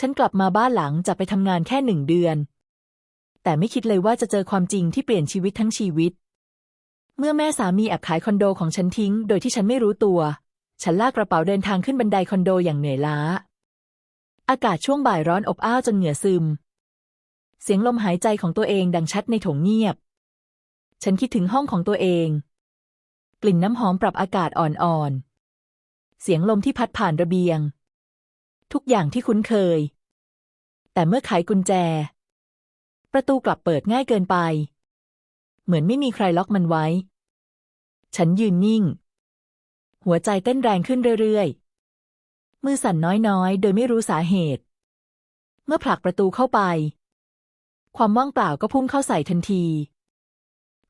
ฉันกลับมาบ้านหลังจากไปทำงานแค่หนึ่งเดือน แต่ไม่คิดเลยว่าจะเจอความจริงที่เปลี่ยนชีวิตทั้งชีวิต เมื่อแม่สามีแอบขายคอนโดของฉันทิ้ง โดยที่ฉันไม่รู้ตัว ฉันลากกระเป๋าเดินทางขึ้นบันไดคอนโดอย่างเหนื่อยล้า อากาศช่วงบ่ายร้อนอบอ้าวจนเหงื่อซึม เสียงลมหายใจของตัวเองดังชัดในโถงเงียบ ฉันคิดถึงห้องของตัวเอง กลิ่นน้ำหอมปรับอากาศอ่อนๆ เสียงลมที่พัดผ่านระเบียง ทุกอย่างที่คุ้นเคย แต่เมื่อไขกุญแจ ประตูกลับเปิดง่ายเกินไป เหมือนไม่มีใครล็อกมันไว้ ฉันยืนนิ่ง หัวใจเต้นแรงขึ้นเรื่อยๆ มือสั่นน้อยๆ โดยไม่รู้สาเหตุ เมื่อผลักประตูเข้าไป ความว่างเปล่าก็พุ่งเข้าใส่ทันที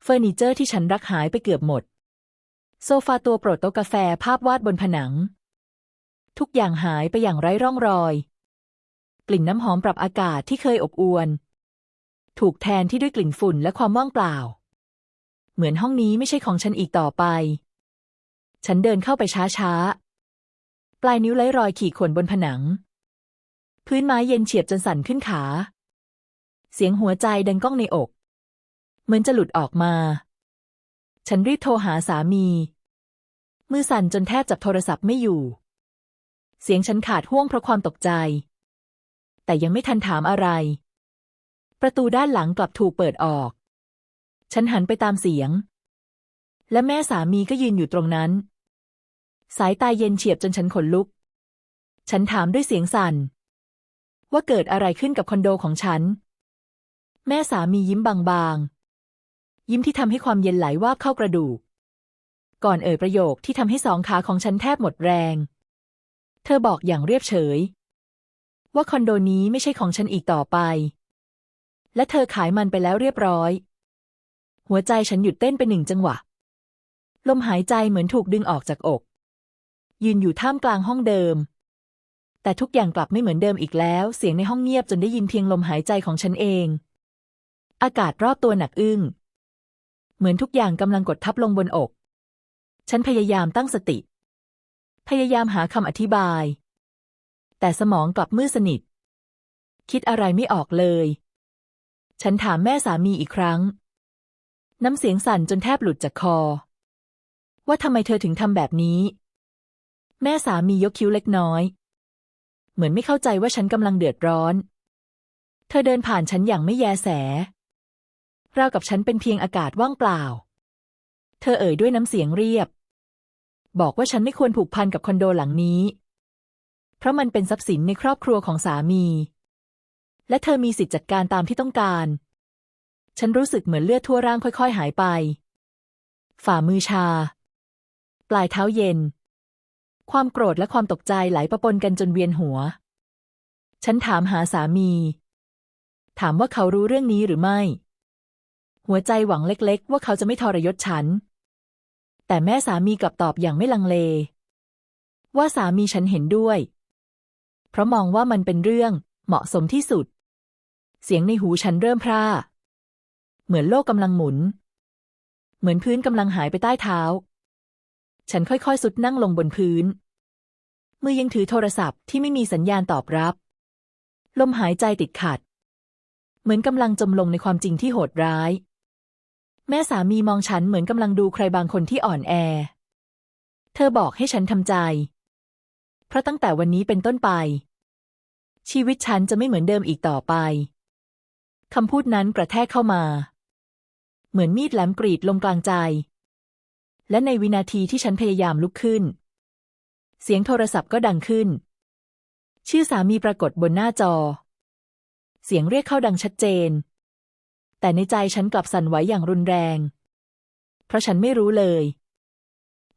เฟอร์นิเจอร์ที่ฉันรักหายไปเกือบหมด โซฟาตัวโปรดโต๊ะกาแฟภาพวาดบนผนัง ทุกอย่างหายไปอย่างไร้ร่องรอย กลิ่นน้ำหอมปรับอากาศที่เคยอบอวล ถูกแทนที่ด้วยกลิ่นฝุ่นและความว่างเปล่า เหมือนห้องนี้ไม่ใช่ของฉันอีกต่อไป ฉันเดินเข้าไปช้าๆ ปลายนิ้วไล้รอยขีดข่วนบนผนัง พื้นไม้เย็นเฉียบจนสั่นขึ้นขา เสียงหัวใจดังก้องในอก เหมือนจะหลุดออกมา ฉันรีบโทรหาสามีมือสั่นจนแทบจับโทรศัพท์ไม่อยู่ เสียงฉันขาดห่วงเพราะความตกใจ แต่ยังไม่ทันถามอะไร ประตูด้านหลังกลับถูกเปิดออก ฉันหันไปตามเสียง และแม่สามีก็ยืนอยู่ตรงนั้น สายตาเย็นเฉียบจนฉันขนลุก ฉันถามด้วยเสียงสั่น ว่าเกิดอะไรขึ้นกับคอนโดของฉัน แม่สามียิ้มบางๆ ยิ้มที่ทำให้ความเย็นไหลว่าเข้ากระดูก ก่อนเอ่ยประโยคที่ทำให้สองขาของฉันแทบหมดแรง เธอบอกอย่างเรียบเฉย ว่าคอนโดนี้ไม่ใช่ของฉันอีกต่อไป และเธอขายมันไปแล้วเรียบร้อย หัวใจฉันหยุดเต้นไปหนึ่งจังหวะ ลมหายใจเหมือนถูกดึงออกจากอก ยืนอยู่ท่ามกลางห้องเดิม แต่ทุกอย่างกลับไม่เหมือนเดิมอีกแล้ว เสียงในห้องเงียบจนได้ยินเพียงลมหายใจของฉันเอง อากาศรอบตัวหนักอึ้ง เหมือนทุกอย่างกำลังกดทับลงบนอก ฉันพยายามตั้งสติ พยายามหาคำอธิบาย แต่สมองกลับมืดสนิท คิดอะไรไม่ออกเลย ฉันถามแม่สามีอีกครั้ง น้ำเสียงสั่นจนแทบหลุดจากคอ ว่าทำไมเธอถึงทำแบบนี้ แม่สามียกคิ้วเล็กน้อย เหมือนไม่เข้าใจว่าฉันกำลังเดือดร้อน เธอเดินผ่านฉันอย่างไม่แยแสราวกับฉันเป็นเพียงอากาศว่างเปล่า เธอเอ่ยด้วยน้ำเสียงเรียบ บอกว่าฉันไม่ควรผูกพันกับคอนโดหลังนี้ เพราะมันเป็นทรัพย์สินในครอบครัวของสามี และเธอมีสิทธิ์จัดการตามที่ต้องการ ฉันรู้สึกเหมือนเลือดทั่วร่างค่อย ๆ หายไป ฝ่ามือชา ปลายเท้าเย็น ความโกรธและความตกใจไหลประปนกันจนเวียนหัว ฉันถามหาสามี ถามว่าเขารู้เรื่องนี้หรือไม่ หัวใจหวังเล็ก ๆ ว่าเขาจะไม่ทรยศฉัน แต่แม่สามีกลับตอบอย่างไม่ลังเล ว่าสามีฉันเห็นด้วย เพราะมองว่ามันเป็นเรื่องเหมาะสมที่สุด เสียงในหูฉันเริ่มพร่า เหมือนโลกกำลังหมุน เหมือนพื้นกำลังหายไปใต้เท้า ฉันค่อยๆสุดนั่งลงบนพื้น มือยังถือโทรศัพท์ที่ไม่มีสัญญาณตอบรับ ลมหายใจติดขัด เหมือนกำลังจมลงในความจริงที่โหดร้าย แม่สามีมองฉันเหมือนกำลังดูใครบางคนที่อ่อนแอ เธอบอกให้ฉันทำใจ เพราะตั้งแต่วันนี้เป็นต้นไป ชีวิตฉันจะไม่เหมือนเดิมอีกต่อไปคำพูดนั้นกระแทกเข้ามา เหมือนมีดแหลมกรีดลงกลางใจ และในวินาทีที่ฉันพยายามลุกขึ้น เสียงโทรศัพท์ก็ดังขึ้น ชื่อสามีปรากฏบนหน้าจอ เสียงเรียกเข้าดังชัดเจน แต่ในใจฉันกลับสั่นไหวอย่างรุนแรง เพราะฉันไม่รู้เลย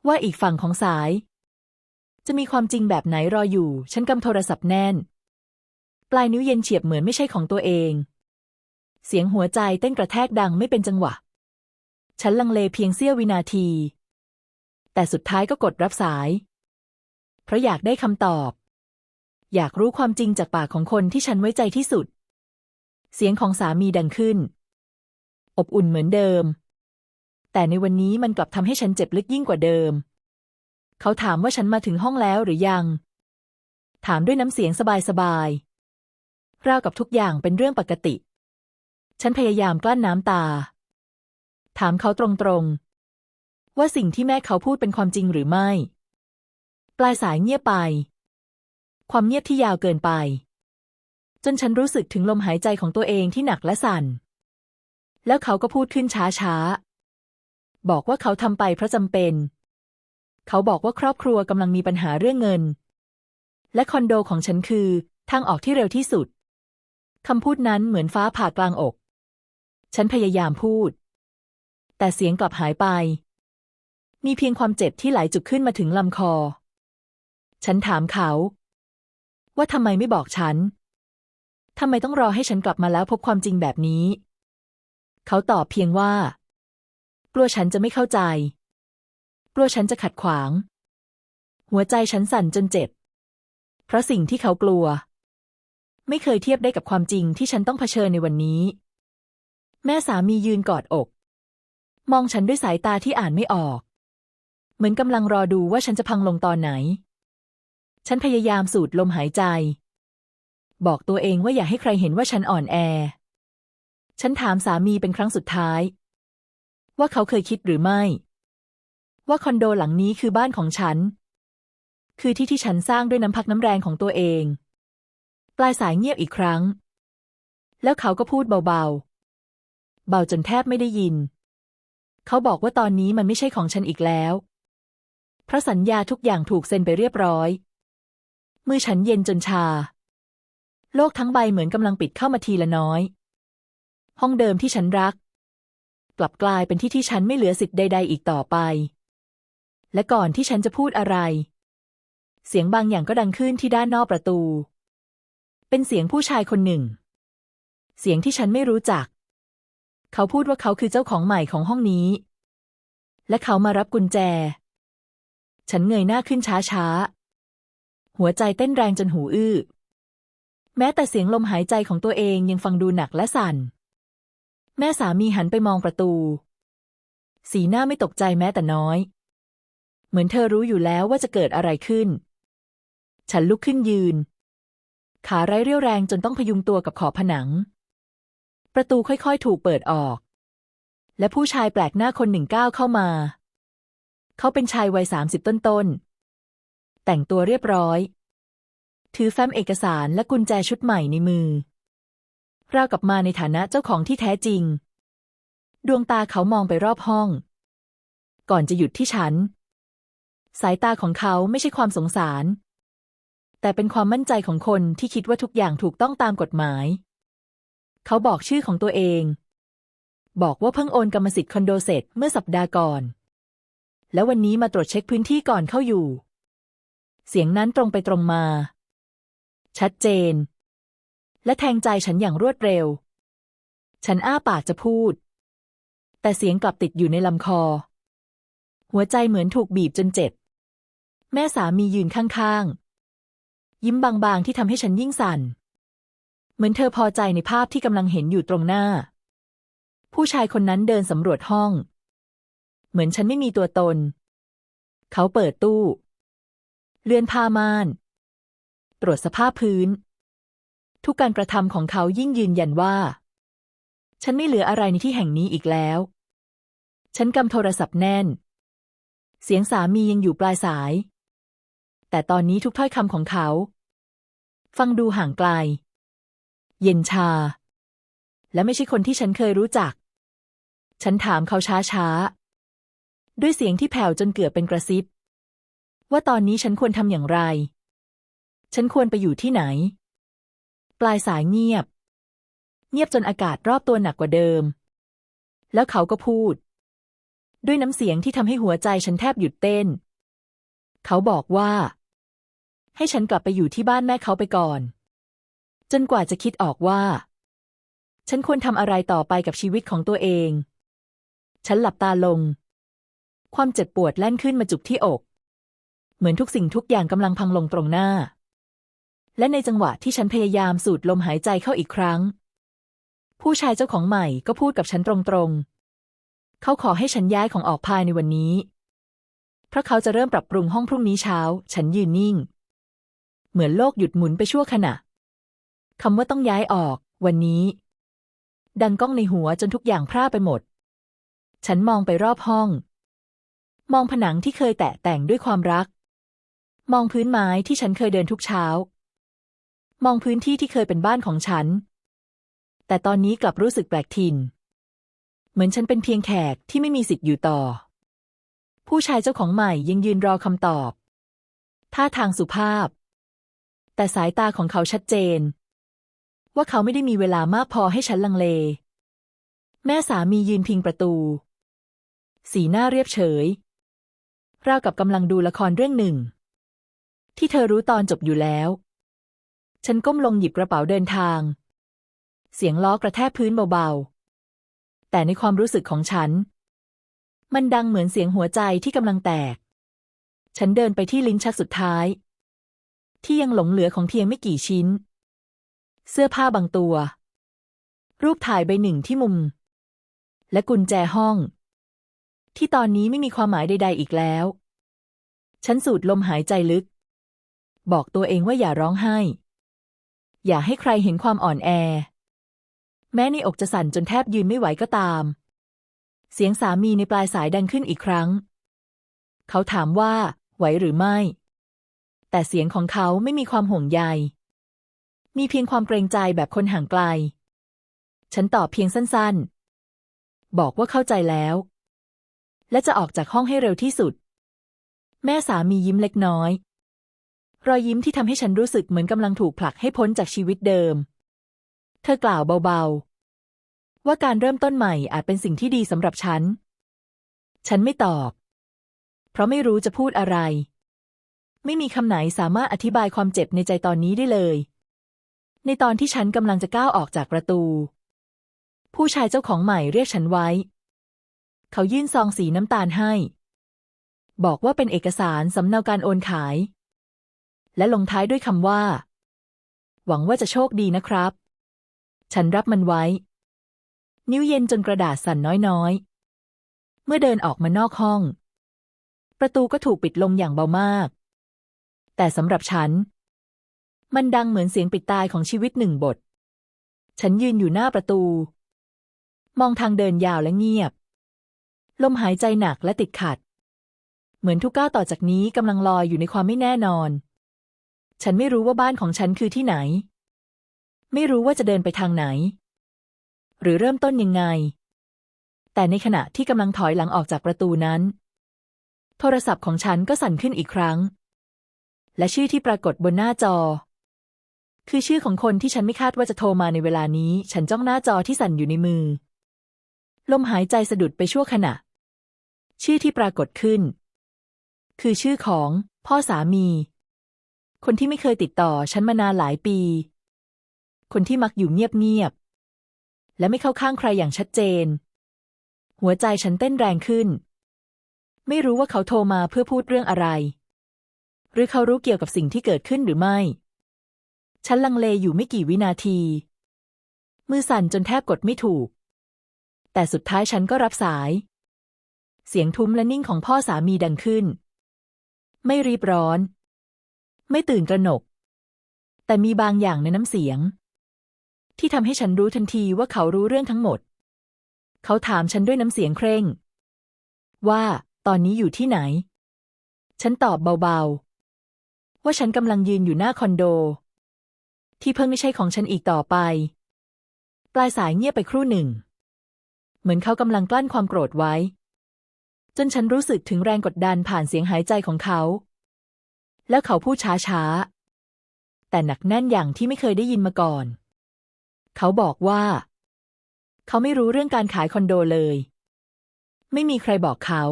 ว่าอีกฝั่งของสาย จะมีความจริงแบบไหนรออยู่ ฉันกำโทรศัพท์แน่น ปลายนิ้วเย็นเฉียบเหมือนไม่ใช่ของตัวเอง เสียงหัวใจเต้นกระแทกดังไม่เป็นจังหวะ ฉันลังเลเพียงเสี้ยววินาที แต่สุดท้ายก็กดรับสาย เพราะอยากได้คำตอบ อยากรู้ความจริงจากปากของคนที่ฉันไว้ใจที่สุดเสียงของสามีดังขึ้น อบอุ่นเหมือนเดิม แต่ในวันนี้มันกลับทำให้ฉันเจ็บลึกยิ่งกว่าเดิม เขาถามว่าฉันมาถึงห้องแล้วหรือยัง ถามด้วยน้ำเสียงสบายราวกับทุกอย่างเป็นเรื่องปกติ ฉันพยายามกลั้นน้ำตา ถามเขาตรงๆ ว่าสิ่งที่แม่เขาพูดเป็นความจริงหรือไม่ ปลายสายเงียบไป ความเงียบที่ยาวเกินไปจนฉันรู้สึกถึงลมหายใจของตัวเองที่หนักและสั่น แล้วเขาก็พูดขึ้นช้าๆ บอกว่าเขาทำไปเพราะจำเป็น เขาบอกว่าครอบครัวกำลังมีปัญหาเรื่องเงิน และคอนโดของฉันคือทางออกที่เร็วที่สุด คำพูดนั้นเหมือนฟ้าผ่ากลางอก ฉันพยายามพูด แต่เสียงกลับหายไป มีเพียงความเจ็บที่ไหลจุกขึ้นมาถึงลำคอ ฉันถามเขา ว่าทำไมไม่บอกฉันทำไมต้องรอให้ฉันกลับมาแล้วพบความจริงแบบนี้ เขาตอบเพียงว่า กลัวฉันจะไม่เข้าใจ กลัวฉันจะขัดขวาง หัวใจฉันสั่นจนเจ็บ เพราะสิ่งที่เขากลัว ไม่เคยเทียบได้กับความจริงที่ฉันต้องเผชิญในวันนี้ แม่สามียืนกอดอก มองฉันด้วยสายตาที่อ่านไม่ออก เหมือนกำลังรอดูว่าฉันจะพังลงตอนไหน ฉันพยายามสูดลมหายใจ บอกตัวเองว่าอย่าให้ใครเห็นว่าฉันอ่อนแอ ฉันถามสามีเป็นครั้งสุดท้าย ว่าเขาเคยคิดหรือไม่ ว่าคอนโดหลังนี้คือบ้านของฉัน คือที่ที่ฉันสร้างด้วยน้ำพักน้ำแรงของตัวเอง ปลายสายเงียบอีกครั้ง แล้วเขาก็พูดเบาๆ เบาจนแทบไม่ได้ยิน เขาบอกว่าตอนนี้มันไม่ใช่ของฉันอีกแล้ว เพราะสัญญาทุกอย่างถูกเซ็นไปเรียบร้อย มือฉันเย็นจนชา โลกทั้งใบเหมือนกำลังปิดเข้ามาทีละน้อย ห้องเดิมที่ฉันรัก กลับกลายเป็นที่ที่ฉันไม่เหลือสิทธิ์ใด ๆ อีกต่อไป และก่อนที่ฉันจะพูดอะไร เสียงบางอย่างก็ดังขึ้นที่ด้านนอกประตู เป็นเสียงผู้ชายคนหนึ่ง เสียงที่ฉันไม่รู้จัก เขาพูดว่าเขาคือเจ้าของใหม่ของห้องนี้ และเขามารับกุญแจ ฉันเงยหน้าขึ้นช้าๆ หัวใจเต้นแรงจนหูอื้อแม้แต่เสียงลมหายใจของตัวเองยังฟังดูหนักและสั่น แม่สามีหันไปมองประตู สีหน้าไม่ตกใจแม้แต่น้อย เหมือนเธอรู้อยู่แล้วว่าจะเกิดอะไรขึ้น ฉันลุกขึ้นยืน ขาไร้เรี่ยวแรงจนต้องพยุงตัวกับขอบผนัง ประตูค่อยๆ ถูกเปิดออก และผู้ชายแปลกหน้าคนหนึ่งก้าวเข้ามา เขาเป็นชายวัยสามสิบต้นๆ แต่งตัวเรียบร้อย ถือแฟ้มเอกสารและกุญแจชุดใหม่ในมือ ราวกับมาในฐานะเจ้าของที่แท้จริง ดวงตาเขามองไปรอบห้อง ก่อนจะหยุดที่ฉัน สายตาของเขาไม่ใช่ความสงสาร แต่เป็นความมั่นใจของคนที่คิดว่าทุกอย่างถูกต้องตามกฎหมาย เขาบอกชื่อของตัวเอง บอกว่าเพิ่งโอนกรรมสิทธิ์คอนโดเสร็จเมื่อสัปดาห์ก่อน แล้ววันนี้มาตรวจเช็คพื้นที่ก่อนเข้าอยู่ เสียงนั้นตรงไปตรงมา ชัดเจน และแทงใจฉันอย่างรวดเร็ว ฉันอ้าปากจะพูด แต่เสียงกลับติดอยู่ในลำคอ หัวใจเหมือนถูกบีบจนเจ็บ แม่สามียืนข้างๆ ยิ้มบางๆที่ทำให้ฉันยิ่งสั่น เหมือนเธอพอใจในภาพที่กำลังเห็นอยู่ตรงหน้า ผู้ชายคนนั้นเดินสำรวจห้อง เหมือนฉันไม่มีตัวตน เขาเปิดตู้ เลื่อนผ้าม่าน ตรวจสภาพพื้น ทุกการกระทำของเขายิ่งยืนยันว่า ฉันไม่เหลืออะไรในที่แห่งนี้อีกแล้ว ฉันกำโทรศัพท์แน่น เสียงสามียังอยู่ปลายสาย แต่ตอนนี้ทุกถ้อยคำของเขา ฟังดูห่างไกล เย็นชา และไม่ใช่คนที่ฉันเคยรู้จัก ฉันถามเขาช้าๆ ด้วยเสียงที่แผ่วจนเกือบเป็นกระซิบ ว่าตอนนี้ฉันควรทำอย่างไร ฉันควรไปอยู่ที่ไหน ปลายสายเงียบ เงียบจนอากาศรอบตัวหนักกว่าเดิม แล้วเขาก็พูด ด้วยน้ำเสียงที่ทำให้หัวใจฉันแทบหยุดเต้น เขาบอกว่า ให้ฉันกลับไปอยู่ที่บ้านแม่เขาไปก่อน จนกว่าจะคิดออกว่า ฉันควรทำอะไรต่อไปกับชีวิตของตัวเอง ฉันหลับตาลง ความเจ็บปวดแล่นขึ้นมาจุกที่อก เหมือนทุกสิ่งทุกอย่างกำลังพังลงตรงหน้า และในจังหวะที่ฉันพยายามสูดลมหายใจเข้าอีกครั้ง ผู้ชายเจ้าของใหม่ก็พูดกับฉันตรงๆ เขาขอให้ฉันย้ายของออกภายในวันนี้ เพราะเขาจะเริ่มปรับปรุงห้องพรุ่งนี้เช้า ฉันยืนนิ่ง เหมือนโลกหยุดหมุนไปชั่วขณะคำว่าต้องย้ายออก วันนี้ ดังก้องในหัวจนทุกอย่างพร่าไปหมด ฉันมองไปรอบห้อง มองผนังที่เคยแตะแต่งด้วยความรัก มองพื้นไม้ที่ฉันเคยเดินทุกเช้า มองพื้นที่ที่เคยเป็นบ้านของฉัน แต่ตอนนี้กลับรู้สึกแปลกถิ่น เหมือนฉันเป็นเพียงแขกที่ไม่มีสิทธิ์อยู่ต่อ ผู้ชายเจ้าของใหม่ยังยืนรอคำตอบ ท่าทางสุภาพ แต่สายตาของเขาชัดเจน ว่าเขาไม่ได้มีเวลามากพอให้ฉันลังเล แม่สามียืนพิงประตู สีหน้าเรียบเฉย ราวกับกำลังดูละครเรื่องหนึ่ง ที่เธอรู้ตอนจบอยู่แล้ว ฉันก้มลงหยิบกระเป๋าเดินทาง เสียงล้อกระแทกพื้นเบาๆ แต่ในความรู้สึกของฉัน มันดังเหมือนเสียงหัวใจที่กำลังแตก ฉันเดินไปที่ลิ้นชักสุดท้าย ที่ยังหลงเหลือของเพียงไม่กี่ชิ้น เสื้อผ้าบางตัว รูปถ่ายใบหนึ่งที่มุม และกุญแจห้อง ที่ตอนนี้ไม่มีความหมายใด ๆ อีกแล้ว ฉันสูดลมหายใจลึก บอกตัวเองว่าอย่าร้องไห้ อย่าให้ใครเห็นความอ่อนแอ แม้ในอกจะสั่นจนแทบยืนไม่ไหวก็ตาม เสียงสามีในปลายสายดังขึ้นอีกครั้ง เขาถามว่า ไหวหรือไม่ แต่เสียงของเขาไม่มีความห่วงใย มีเพียงความเกรงใจแบบคนห่างไกล ฉันตอบเพียงสั้นๆ บอกว่าเข้าใจแล้ว และจะออกจากห้องให้เร็วที่สุด แม่สามียิ้มเล็กน้อย รอยยิ้มที่ทำให้ฉันรู้สึกเหมือนกำลังถูกผลักให้พ้นจากชีวิตเดิม เธอกล่าวเบาๆ ว่าการเริ่มต้นใหม่อาจเป็นสิ่งที่ดีสำหรับฉัน ฉันไม่ตอบ เพราะไม่รู้จะพูดอะไร ไม่มีคำไหนสามารถอธิบายความเจ็บในใจตอนนี้ได้เลย ในตอนที่ฉันกำลังจะก้าวออกจากประตู ผู้ชายเจ้าของใหม่เรียกฉันไว้ เขายื่นซองสีน้ำตาลให้ บอกว่าเป็นเอกสารสำเนาการโอนขาย และลงท้ายด้วยคำว่า หวังว่าจะโชคดีนะครับ ฉันรับมันไว้ นิ้วเย็นจนกระดาษสั่นน้อยๆ เมื่อเดินออกมานอกห้อง ประตูก็ถูกปิดลงอย่างเบามาก แต่สำหรับฉัน มันดังเหมือนเสียงปิดตายของชีวิตหนึ่งบท ฉันยืนอยู่หน้าประตู มองทางเดินยาวและเงียบ ลมหายใจหนักและติดขัด เหมือนทุกก้าวต่อจากนี้กำลังลอยอยู่ในความไม่แน่นอน ฉันไม่รู้ว่าบ้านของฉันคือที่ไหน ไม่รู้ว่าจะเดินไปทางไหน หรือเริ่มต้นยังไง แต่ในขณะที่กำลังถอยหลังออกจากประตูนั้น โทรศัพท์ของฉันก็สั่นขึ้นอีกครั้ง และชื่อที่ปรากฏบนหน้าจอ คือชื่อของคนที่ฉันไม่คาดว่าจะโทรมาในเวลานี้ ฉันจ้องหน้าจอที่สั่นอยู่ในมือ ลมหายใจสะดุดไปชั่วขณะ ชื่อที่ปรากฏขึ้น คือชื่อของพ่อสามี คนที่ไม่เคยติดต่อฉันมานานหลายปี คนที่มักอยู่เงียบๆ และไม่เข้าข้างใครอย่างชัดเจน หัวใจฉันเต้นแรงขึ้น ไม่รู้ว่าเขาโทรมาเพื่อพูดเรื่องอะไร หรือเขารู้เกี่ยวกับสิ่งที่เกิดขึ้นหรือไม่ ฉันลังเลอยู่ไม่กี่วินาที มือสั่นจนแทบกดไม่ถูก แต่สุดท้ายฉันก็รับสาย เสียงทุ้มและนิ่งของพ่อสามีดังขึ้น ไม่รีบร้อน ไม่ตื่นตระหนก แต่มีบางอย่างในน้ำเสียง ที่ทำให้ฉันรู้ทันทีว่าเขารู้เรื่องทั้งหมด เขาถามฉันด้วยน้ำเสียงเคร่ง ว่าตอนนี้อยู่ที่ไหน ฉันตอบเบาๆ ว่าฉันกำลังยืนอยู่หน้าคอนโด ที่เพิ่งไม่ใช่ของฉันอีกต่อไป ปลายสายเงียบไปครู่หนึ่ง เหมือนเขากำลังกลั้นความโกรธไว้ จนฉันรู้สึกถึงแรงกดดันผ่านเสียงหายใจของเขา แล้วเขาพูดช้าๆ แต่หนักแน่นอย่างที่ไม่เคยได้ยินมาก่อน เขาบอกว่า เขาไม่รู้เรื่องการขายคอนโดเลย ไม่มีใครบอกเขา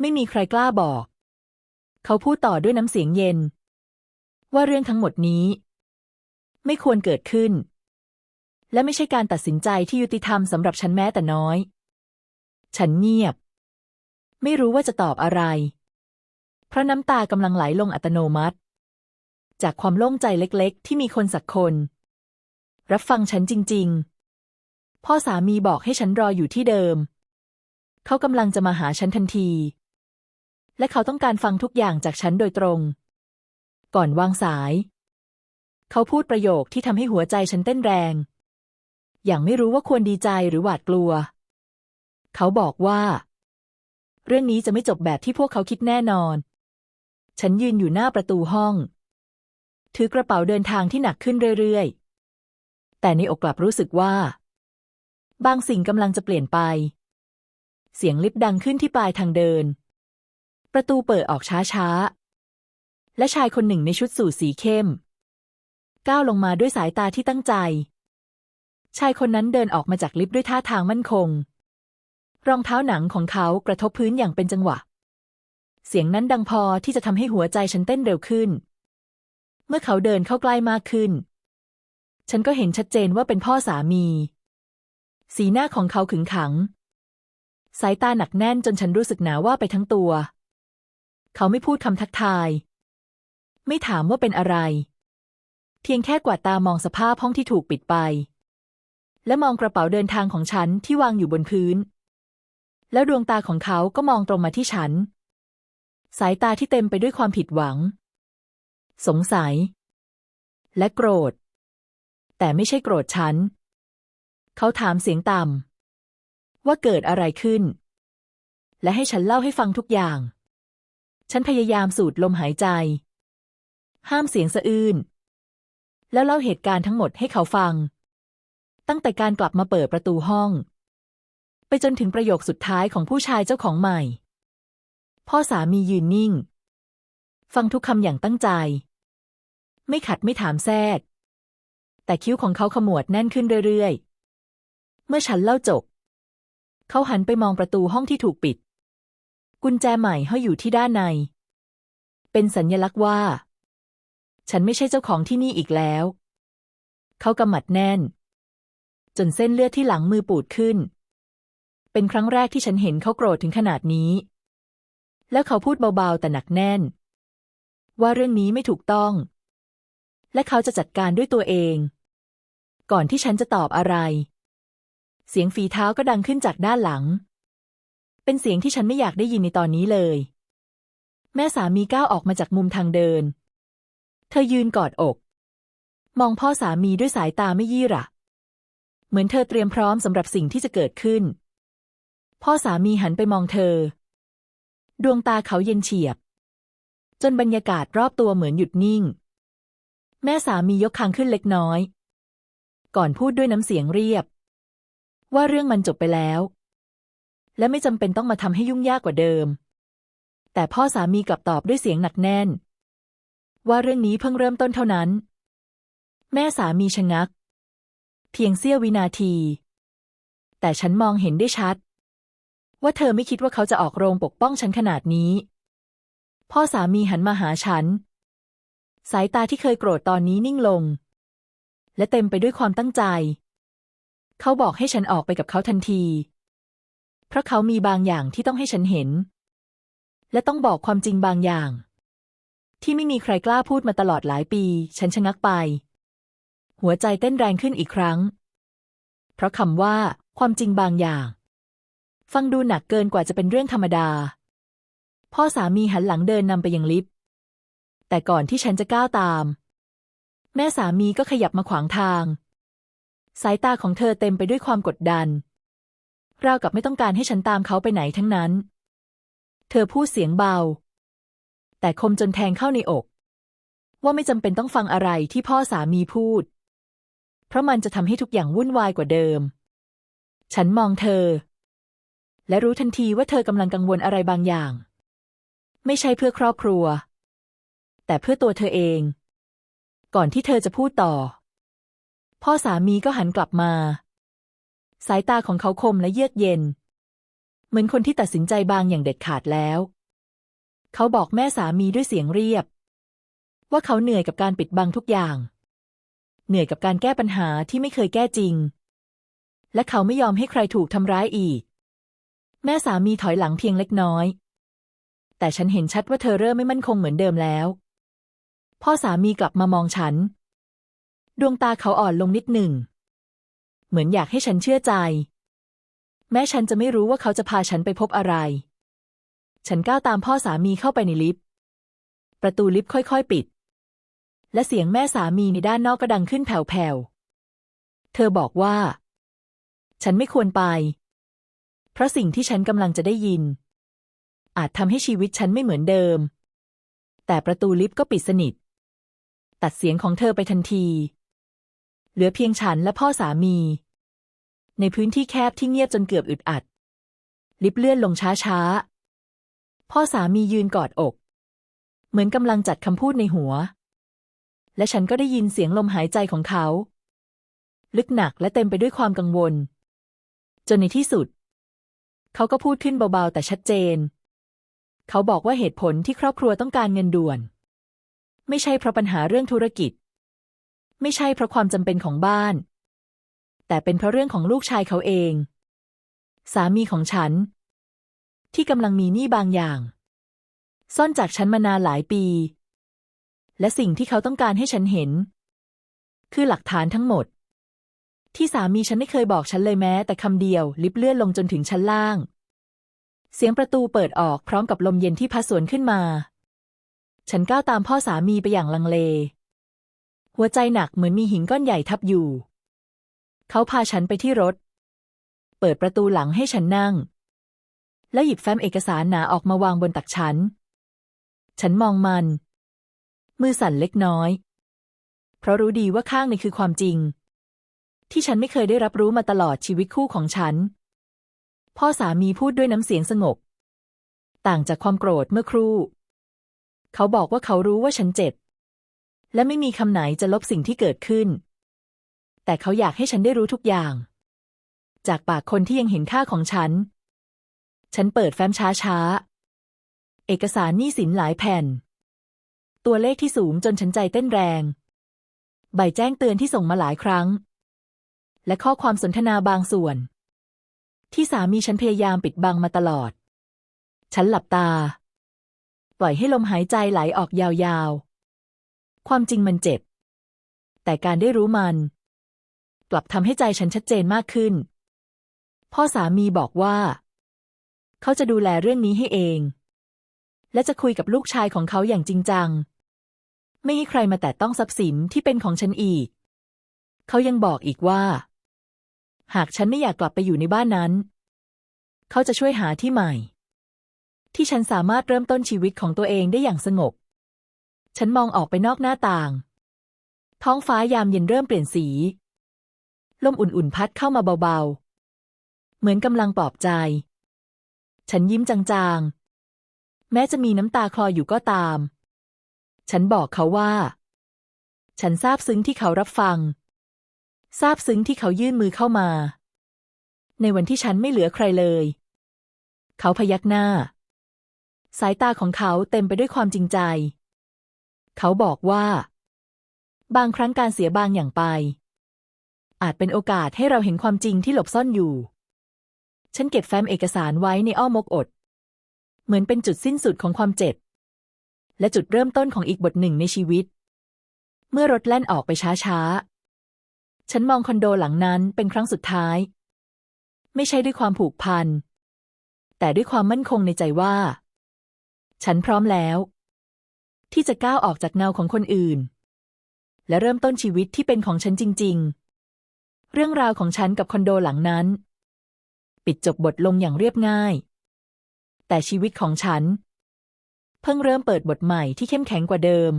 ไม่มีใครกล้าบอก เขาพูดต่อด้วยน้ำเสียงเย็น ว่าเรื่องทั้งหมดนี้ ไม่ควรเกิดขึ้น และไม่ใช่การตัดสินใจที่ยุติธรรมสำหรับฉันแม้แต่น้อย ฉันเงียบ ไม่รู้ว่าจะตอบอะไร เพราะน้ำตากำลังไหลลงอัตโนมัติ จากความโล่งใจเล็กๆ ที่มีคนสักคน รับฟังฉันจริง ๆ พ่อสามีบอกให้ฉันรออยู่ที่เดิม เขากำลังจะมาหาฉันทันที และเขาต้องการฟังทุกอย่างจากฉันโดยตรง ก่อนวางสาย เขาพูดประโยคที่ทำให้หัวใจฉันเต้นแรง อย่างไม่รู้ว่าควรดีใจหรือหวาดกลัว เขาบอกว่า เรื่องนี้จะไม่จบแบบที่พวกเขาคิดแน่นอน ฉันยืนอยู่หน้าประตูห้อง ถือกระเป๋าเดินทางที่หนักขึ้นเรื่อยๆ แต่ในอกกลับรู้สึกว่า บางสิ่งกำลังจะเปลี่ยนไป เสียงลิฟต์ดังขึ้นที่ปลายทางเดิน ประตูเปิดออกช้าๆ และชายคนหนึ่งในชุดสูทสีเข้ม ก้าวลงมาด้วยสายตาที่ตั้งใจ ชายคนนั้นเดินออกมาจากลิฟต์ด้วยท่าทางมั่นคง รองเท้าหนังของเขากระทบพื้นอย่างเป็นจังหวะ เสียงนั้นดังพอที่จะทำให้หัวใจฉันเต้นเร็วขึ้น เมื่อเขาเดินเข้าใกล้มากขึ้น ฉันก็เห็นชัดเจนว่าเป็นพ่อสามี สีหน้าของเขาขึงขัง สายตาหนักแน่นจนฉันรู้สึกหนาวว่าไปทั้งตัว เขาไม่พูดคำทักทาย ไม่ถามว่าเป็นอะไร เพียงแค่กวาดตามองสภาพห้องที่ถูกปิดไป และมองกระเป๋าเดินทางของฉันที่วางอยู่บนพื้น แล้วดวงตาของเขาก็มองตรงมาที่ฉัน สายตาที่เต็มไปด้วยความผิดหวัง สงสัย และโกรธ แต่ไม่ใช่โกรธฉัน เขาถามเสียงต่ำว่าเกิดอะไรขึ้น และให้ฉันเล่าให้ฟังทุกอย่าง ฉันพยายามสูดลมหายใจ ห้ามเสียงสะอื้นแล้วเล่าเหตุการณ์ทั้งหมดให้เขาฟัง ตั้งแต่การกลับมาเปิดประตูห้อง ไปจนถึงประโยคสุดท้ายของผู้ชายเจ้าของใหม่ พ่อสามียืนนิ่ง ฟังทุกคำอย่างตั้งใจ ไม่ขัดไม่ถามแทรก แต่คิ้วของเขาขมวดแน่นขึ้นเรื่อยๆ เมื่อฉันเล่าจบ เขาหันไปมองประตูห้องที่ถูกปิด กุญแจใหม่ห้อยอยู่ที่ด้านใน เป็นสัญญลักษณ์ว่า ฉันไม่ใช่เจ้าของที่นี่อีกแล้ว เขากำหมัดแน่น จนเส้นเลือดที่หลังมือปูดขึ้น เป็นครั้งแรกที่ฉันเห็นเขาโกรธถึงขนาดนี้ แล้วเขาพูดเบาๆแต่หนักแน่น ว่าเรื่องนี้ไม่ถูกต้อง และเขาจะจัดการด้วยตัวเอง ก่อนที่ฉันจะตอบอะไร เสียงฝีเท้าก็ดังขึ้นจากด้านหลัง เป็นเสียงที่ฉันไม่อยากได้ยินในตอนนี้เลย แม่สามีก้าวออกมาจากมุมทางเดิน เธอยืนกอดอก มองพ่อสามีด้วยสายตาไม่ยี่หระเหมือนเธอเตรียมพร้อมสำหรับสิ่งที่จะเกิดขึ้น พ่อสามีหันไปมองเธอ ดวงตาเขาเย็นเฉียบ จนบรรยากาศรอบตัวเหมือนหยุดนิ่ง แม่สามียกคางขึ้นเล็กน้อย ก่อนพูดด้วยน้ำเสียงเรียบ ว่าเรื่องมันจบไปแล้ว และไม่จำเป็นต้องมาทำให้ยุ่งยากกว่าเดิม แต่พ่อสามีกลับตอบด้วยเสียงหนักแน่น ว่าเรื่องนี้เพิ่งเริ่มต้นเท่านั้น แม่สามีชะงัก เพียงเสี้ยววินาที แต่ฉันมองเห็นได้ชัด ว่าเธอไม่คิดว่าเขาจะออกโรงปกป้องฉันขนาดนี้ พ่อสามีหันมาหาฉัน สายตาที่เคยโกรธตอนนี้นิ่งลง และเต็มไปด้วยความตั้งใจ เขาบอกให้ฉันออกไปกับเขาทันที เพราะเขามีบางอย่างที่ต้องให้ฉันเห็น และต้องบอกความจริงบางอย่าง ที่ไม่มีใครกล้าพูดมาตลอดหลายปี ฉันชะงักไป หัวใจเต้นแรงขึ้นอีกครั้ง เพราะคำว่าความจริงบางอย่าง ฟังดูหนักเกินกว่าจะเป็นเรื่องธรรมดา พ่อสามีหันหลังเดินนำไปยังลิฟต์ แต่ก่อนที่ฉันจะก้าวตาม แม่สามีก็ขยับมาขวางทาง สายตาของเธอเต็มไปด้วยความกดดัน ราวกับไม่ต้องการให้ฉันตามเขาไปไหนทั้งนั้น เธอพูดเสียงเบา แต่คมจนแทงเข้าในอก ว่าไม่จำเป็นต้องฟังอะไรที่พ่อสามีพูด เพราะมันจะทำให้ทุกอย่างวุ่นวายกว่าเดิม ฉันมองเธอ และรู้ทันทีว่าเธอกำลังกังวลอะไรบางอย่าง ไม่ใช่เพื่อครอบครัว แต่เพื่อตัวเธอเอง ก่อนที่เธอจะพูดต่อ พ่อสามีก็หันกลับมา สายตาของเขาคมและเยือกเย็น เหมือนคนที่ตัดสินใจบางอย่างเด็ดขาดแล้ว เขาบอกแม่สามีด้วยเสียงเรียบ ว่าเขาเหนื่อยกับการปิดบังทุกอย่าง เหนื่อยกับการแก้ปัญหาที่ไม่เคยแก้จริงและเขาไม่ยอมให้ใครถูกทำร้ายอีก แม่สามีถอยหลังเพียงเล็กน้อย แต่ฉันเห็นชัดว่าเธอเริ่มไม่มั่นคงเหมือนเดิมแล้ว พ่อสามีกลับมามองฉัน ดวงตาเขาอ่อนลงนิดหนึ่ง เหมือนอยากให้ฉันเชื่อใจ แม้ฉันจะไม่รู้ว่าเขาจะพาฉันไปพบอะไร ฉันก้าวตามพ่อสามีเข้าไปในลิฟต์ ประตูลิฟต์ค่อยๆ ปิด และเสียงแม่สามีในด้านนอกก็ดังขึ้นแผ่วๆ เธอบอกว่า ฉันไม่ควรไป ราะสิ่งที่ฉันกำลังจะได้ยิน อาจทำให้ชีวิตฉันไม่เหมือนเดิม แต่ประตูลิฟต์ก็ปิดสนิท ตัดเสียงของเธอไปทันที เหลือเพียงฉันและพ่อสามี ในพื้นที่แคบที่เงียบจนเกือบอึดอัด ลิฟต์เลื่อนลงช้าๆ พ่อสามียืนกอดอก เหมือนกำลังจัดคำพูดในหัว และฉันก็ได้ยินเสียงลมหายใจของเขา ลึกหนักและเต็มไปด้วยความกังวล จนในที่สุด เขาก็พูดขึ้นเบาๆแต่ชัดเจน เขาบอกว่าเหตุผลที่ครอบครัวต้องการเงินด่วน ไม่ใช่เพราะปัญหาเรื่องธุรกิจ ไม่ใช่เพราะความจำเป็นของบ้าน แต่เป็นเพราะเรื่องของลูกชายเขาเอง สามีของฉัน ที่กำลังมีหนี้บางอย่าง ซ่อนจากฉันมานานหลายปี และสิ่งที่เขาต้องการให้ฉันเห็น คือหลักฐานทั้งหมด ที่สามีฉันไม่เคยบอกฉันเลยแม้แต่คำเดียว ลิฟเลื่อนลงจนถึงชั้นล่าง เสียงประตูเปิดออกพร้อมกับลมเย็นที่พัดสวนขึ้นมา ฉันก้าวตามพ่อสามีไปอย่างลังเล หัวใจหนักเหมือนมีหินก้อนใหญ่ทับอยู่ เขาพาฉันไปที่รถ เปิดประตูหลังให้ฉันนั่ง แล้วหยิบแฟ้มเอกสารหนาออกมาวางบนตักฉัน ฉันมองมัน มือสั่นเล็กน้อย เพราะรู้ดีว่าข้างในคือความจริง ที่ฉันไม่เคยได้รับรู้มาตลอดชีวิตคู่ของฉัน พ่อสามีพูดด้วยน้ำเสียงสงบ ต่างจากความโกรธเมื่อครู่ เขาบอกว่าเขารู้ว่าฉันเจ็บ และไม่มีคำไหนจะลบสิ่งที่เกิดขึ้น แต่เขาอยากให้ฉันได้รู้ทุกอย่าง จากปากคนที่ยังเห็นค่าของฉัน ฉันเปิดแฟ้มช้าๆเอกสารหนี้สินหลายแผ่น ตัวเลขที่สูงจนฉันใจเต้นแรง ใบแจ้งเตือนที่ส่งมาหลายครั้ง และข้อความสนทนาบางส่วน ที่สามีฉันพยายามปิดบังมาตลอด ฉันหลับตา ปล่อยให้ลมหายใจไหลออกยาวๆ ความจริงมันเจ็บ แต่การได้รู้มัน กลับทำให้ใจฉันชัดเจนมากขึ้น พ่อสามีบอกว่า เขาจะดูแลเรื่องนี้ให้เอง และจะคุยกับลูกชายของเขาอย่างจริงจัง ไม่ให้ใครมาแตะต้องทรัพย์สินที่เป็นของฉันอีก เขายังบอกอีกว่า หากฉันไม่อยากกลับไปอยู่ในบ้านนั้น เขาจะช่วยหาที่ใหม่ ที่ฉันสามารถเริ่มต้นชีวิตของตัวเองได้อย่างสงบ ฉันมองออกไปนอกหน้าต่าง ท้องฟ้ายามเย็นเริ่มเปลี่ยนสี ลมอุ่นๆพัดเข้ามาเบาๆ เหมือนกำลังปลอบใจ ฉันยิ้มจางๆ แม้จะมีน้ำตาคลออยู่ก็ตาม ฉันบอกเขาว่า ฉันซาบซึ้งที่เขารับฟัง ซาบซึ้งที่เขายื่นมือเข้ามา ในวันที่ฉันไม่เหลือใครเลย เขาพยักหน้า สายตาของเขาเต็มไปด้วยความจริงใจ เขาบอกว่า บางครั้งการเสียบางอย่างไป อาจเป็นโอกาสให้เราเห็นความจริงที่หลบซ่อนอยู่ ฉันเก็บแฟ้มเอกสารไว้ในอ้อมอกอด เหมือนเป็นจุดสิ้นสุดของความเจ็บ และจุดเริ่มต้นของอีกบทหนึ่งในชีวิตเมื่อรถแล่นออกไปช้าๆ ฉันมองคอนโดหลังนั้นเป็นครั้งสุดท้าย ไม่ใช่ด้วยความผูกพัน แต่ด้วยความมั่นคงในใจว่า ฉันพร้อมแล้ว ที่จะก้าวออกจากเงาของคนอื่น และเริ่มต้นชีวิตที่เป็นของฉันจริง ๆ เรื่องราวของฉันกับคอนโดหลังนั้น ปิดจบบทลงอย่างเรียบง่าย แต่ชีวิตของฉัน เพิ่งเริ่มเปิดบทใหม่ที่เข้มแข็งกว่าเดิม